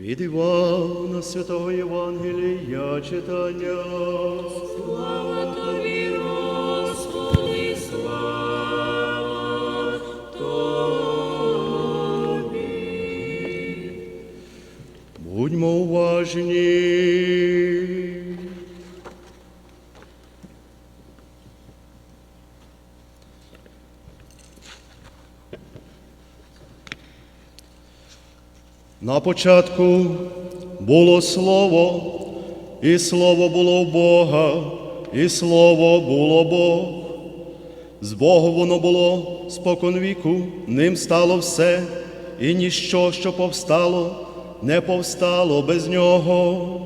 Від Івана Святого Євангелія читання. Слава Тобі, Господи, слава Тобі. Будьмо уважні. На початку було слово, і слово було в Бога, і слово було Бог. З Богу воно було спокон віку, ним стало все, і ніщо, що повстало, не повстало без нього.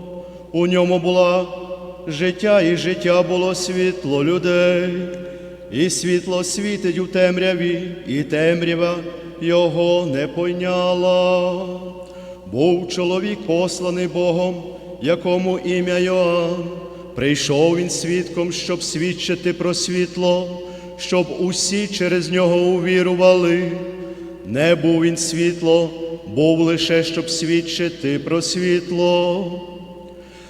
У ньому була життя, і життя було світло людей, і світло світить у темряві, і темрява його не пойняла. Був чоловік посланий Богом, якому ім'я Йоанн. Прийшов він свідком, щоб свідчити про світло, щоб усі через нього увірували. Не був він світло, був лише щоб свідчити про світло.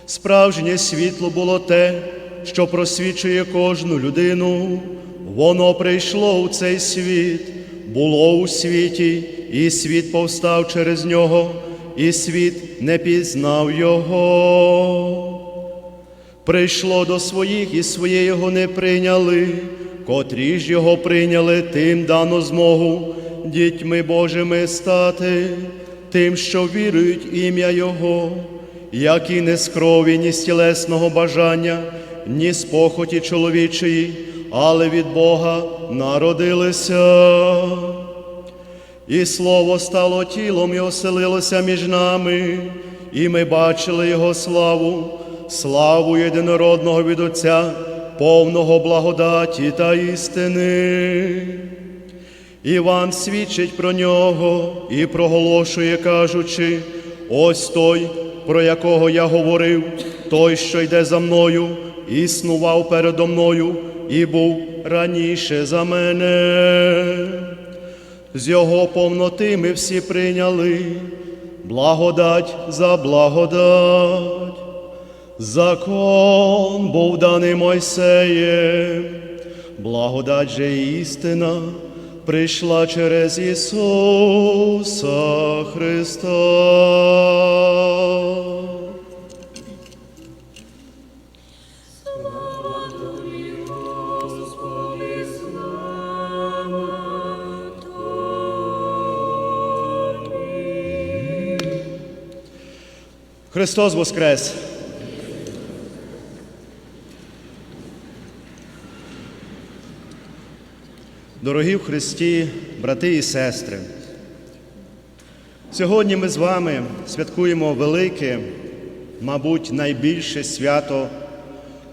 Справжнє світло було те, що просвічує кожну людину. Воно прийшло у цей світ, було у світі, і світ повстав через нього, і світ не пізнав його. Прийшло до своїх, і своє його не прийняли, котрі ж його прийняли, тим дано змогу дітьми Божими стати, тим, що вірують ім'я Його, які не з крові, ні з тілесного бажання, ні з похоті чоловічої, але від Бога народилися. І слово стало тілом і оселилося між нами, і ми бачили Його славу, славу єдинородного від Отця, повного благодаті та істини. Іван свідчить про нього і проголошує, кажучи: ось той, про якого я говорив, той, що йде за мною, існував передо мною і був раніше за мене. З його повноти ми всі прийняли благодать за благодать. Закон був даний Мойсеєм, благодать же істина прийшла через Ісуса Христа. Христос Воскрес! Дорогі в Христі, брати і сестри, сьогодні ми з вами святкуємо велике, мабуть, найбільше свято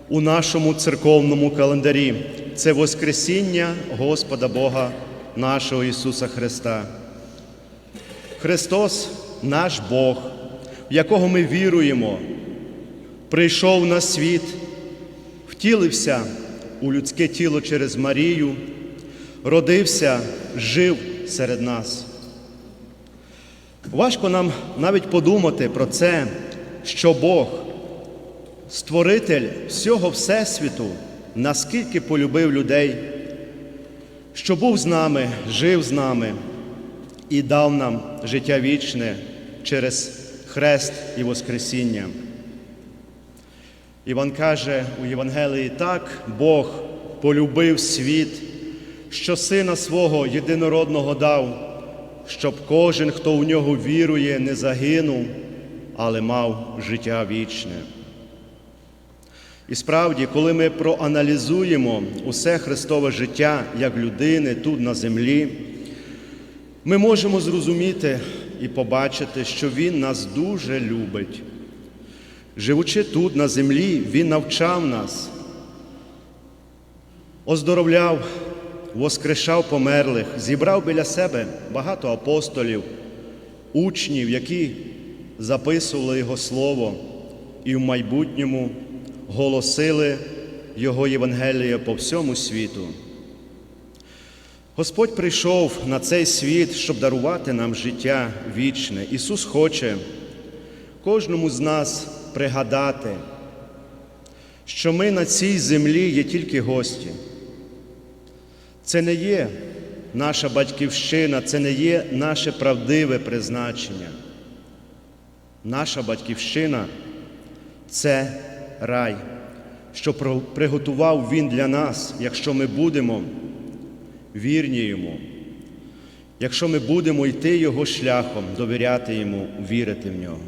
у нашому церковному календарі. Це Воскресіння Господа Бога нашого Ісуса Христа. Христос наш Бог, в якого ми віруємо, прийшов на світ, втілився у людське тіло через Марію, родився, жив серед нас. Важко нам навіть подумати про це, що Бог, створитель всього Всесвіту, наскільки полюбив людей, що був з нами, жив з нами і дав нам життя вічне через хрест і Воскресіння. Іван каже у Євангелії так, Бог полюбив світ, що сина свого єдинородного дав, щоб кожен, хто в нього вірує, не загинув, але мав життя вічне. І справді, коли ми проаналізуємо усе Христове життя як людини тут на землі, ми можемо зрозуміти і побачити, що Він нас дуже любить. Живучи тут на землі, Він навчав нас, оздоровляв, воскрешав померлих, зібрав біля себе багато апостолів, учнів, які записували Його Слово і в майбутньому голосили Його Євангелія по всьому світу. Господь прийшов на цей світ, щоб дарувати нам життя вічне. Ісус хоче, кожному з нас пригадати, що ми на цій землі є тільки гості. Це не є наша батьківщина, це не є наше правдиве призначення. Наша батьківщина це рай, що приготував Він для нас, якщо ми будемо вірні Йому, якщо ми будемо йти Його шляхом, довіряти Йому, вірити в Нього.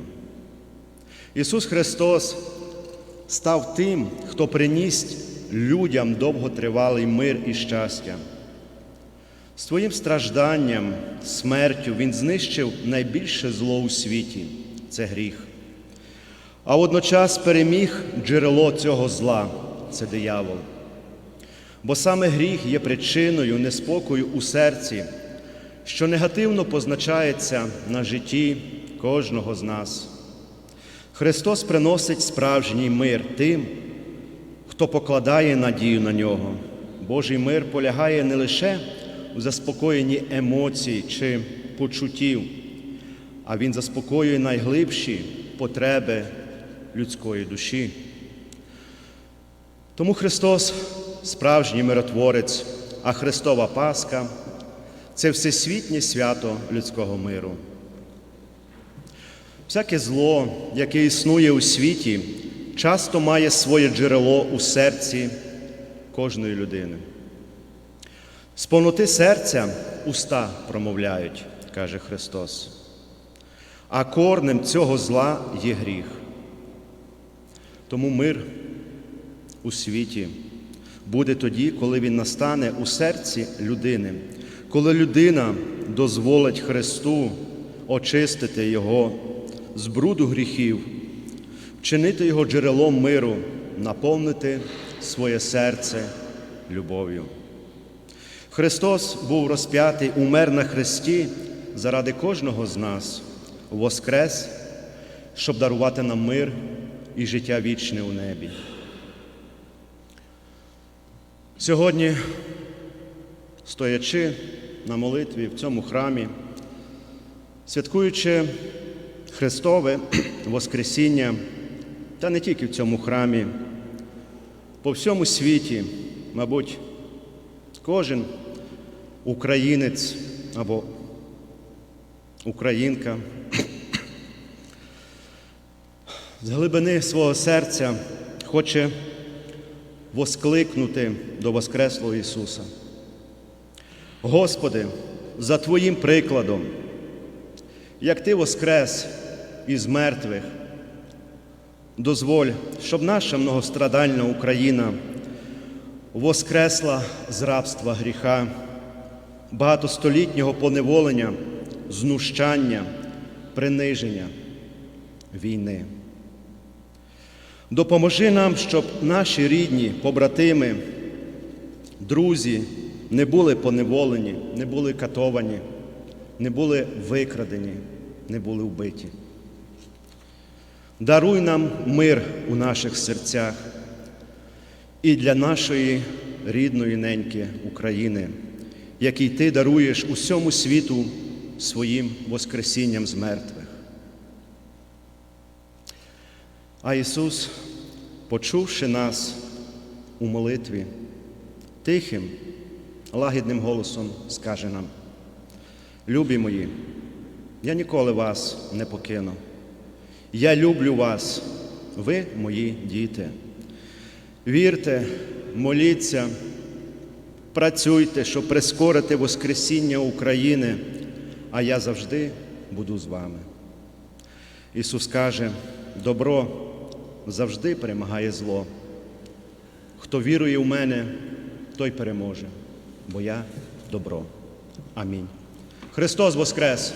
Ісус Христос став тим, хто приніс людям довготривалий мир і щастя. Своїм стражданням, смертю Він знищив найбільше зло у світі це гріх. А водночас переміг джерело цього зла це диявол. Бо саме гріх є причиною неспокою у серці, що негативно позначається на житті кожного з нас. Христос приносить справжній мир тим, хто покладає надію на нього. Божий мир полягає не лише у заспокоєнні емоцій чи почуттів, а він заспокоює найглибші потреби людської душі. Тому Христос справжній миротворець, а Христова Пасха це всесвітнє свято людського миру. Всяке зло, яке існує у світі, часто має своє джерело у серці кожної людини. З повноти серця уста промовляють, каже Христос. А корнем цього зла є гріх. Тому мир у світі буде тоді, коли він настане у серці людини, коли людина дозволить Христу очистити Його з бруду гріхів, вчинити Його джерелом миру, наповнити своє серце любов'ю. Христос був розп'ятий, умер на хресті заради кожного з нас, воскрес, щоб дарувати нам мир і життя вічне у небі. Сьогодні, стоячи на молитві в цьому храмі, святкуючи Христове Воскресіння, та не тільки в цьому храмі, по всьому світі, мабуть, кожен українець або українка з глибини свого серця хоче воскликнути до Воскреслого Ісуса. Господи, за Твоїм прикладом, як Ти воскрес із мертвих, дозволь, щоб наша многострадальна Україна воскресла з рабства гріха, багатостолітнього поневолення, знущання, приниження, війни. Допоможи нам, щоб наші рідні, побратими, друзі не були поневолені, не були катовані, не були викрадені, не були вбиті. Даруй нам мир у наших серцях і для нашої рідної неньки України, який ти даруєш усьому світу своїм Воскресінням з мертвих. А Ісус, почувши нас у молитві, тихим, лагідним голосом скаже нам: Любі мої, я ніколи вас не покину. Я люблю вас, ви мої діти. Вірте, моліться, працюйте, щоб прискорити Воскресіння України, а я завжди буду з вами. Ісус каже, добро завжди перемагає зло. Хто вірує в мене, той переможе, бо я добро. Амінь. Христос Воскрес!